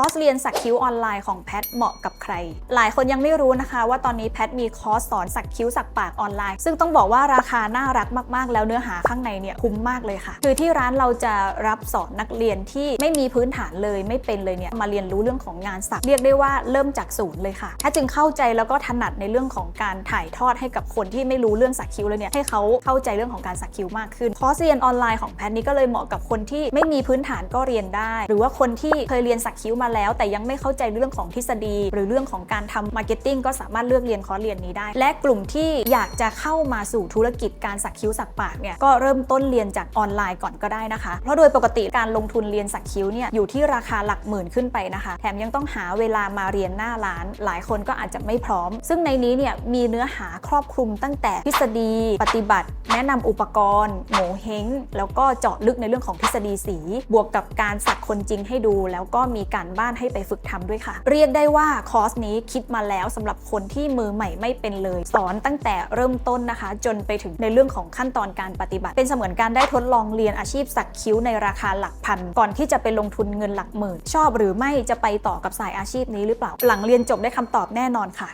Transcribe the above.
อร์สเรียนสักคิ้วออนไลน์ของแพทเหมาะกับใคร หลายคนยังไม่รู้นะคะ ว่าตอนนี้แพทมีคอร์สสอนสักคิ้วสักปากออนไลน์ ซึ่งต้องบอกว่าราคาน่ารักมากๆ แล้วเนื้อหาข้างในเนี่ยคุ้มมากเลยค่ะ คือที่ร้านเราจะรับสอนนักเรียนที่ไม่มีพื้นฐานเลยไม่เป็นเลยเนี่ยมาเรียนรู้เรื่องของงานสักเรียกได้ว่าเริ่มจากศูนย์เลยค่ะถ้าจึงเข้าใจแล้วก็ถนัดในเรื่องของการถ่ายทอดให้กับคนที่ไม่รู้เรื่องสักคิ้วเลยเนี่ยให้เขาเข้าใจเรื่องของการสักคิ้วมากขึ้นคอร์สเรียนออนไลน์ของแพทนี้ก็เลยเหมาะกับคนที่ไม่มีพื้นฐานก็เรียนได้ หรือว่าคนที่เคยเรียนสักคิ้วมาแล้ว แต่ยังไม่เข้าใจเรื่องของทฤษฎี หรือเรื่องของการทำมาร์เก็ตติ้งก็สามารถเลือกเรียนคอร์สเรียนนี้ได้ และกลุ่มที่อยากจะเข้ามาสู่ธุรกิจการสักคิ้วสักปากเนี่ยก็เริ่มต้นเรียนจากออนไลน์ก่อนก็ได้นะคะ เพราะโดยปกติการลงทุนเรียนสักคิ้วเนี่ยอยู่ที่ราคาหลักหมื่นขึ้นไปนะคะ แถมยังต้องหาเวลามาเรียนหน้าร้าน หลายคนก็อาจจะไม่พร้อม ซึ่งในนี้เนี่ยมีเนื้อหาครอบคลุมตั้งแต่ทฤษฎี ปฏิบัติ แนะนำอุปกรณ์โงเฮงแล้วก็เจาะลึกในเรื่องของทฤษฎีสี บวกกับการสักคนจริงให้ดู แล้วก็มีการบ้านให้ไปฝึกทำด้วยค่ะ เรียกได้ว่าคอร์สนี้คิดมาแล้วสำหรับคนที่มือใหม่ไม่เป็นเลย สอนตั้งแต่เริ่มต้นนะคะ จนไปถึงในเรื่องของขั้นตอนการปฏิบัติ เป็นเสมือนการได้ทดลองเรียนอาชีพสักคิ้วในราคาหลักพัน ก่อนที่จะไปลงทุนเงินหลักหมื่น ชอบหรือไม่จะไปต่อกับสายอาชีพนี้หรือเปล่า หลังเรียนจบได้คำตอบแน่นอนค่ะ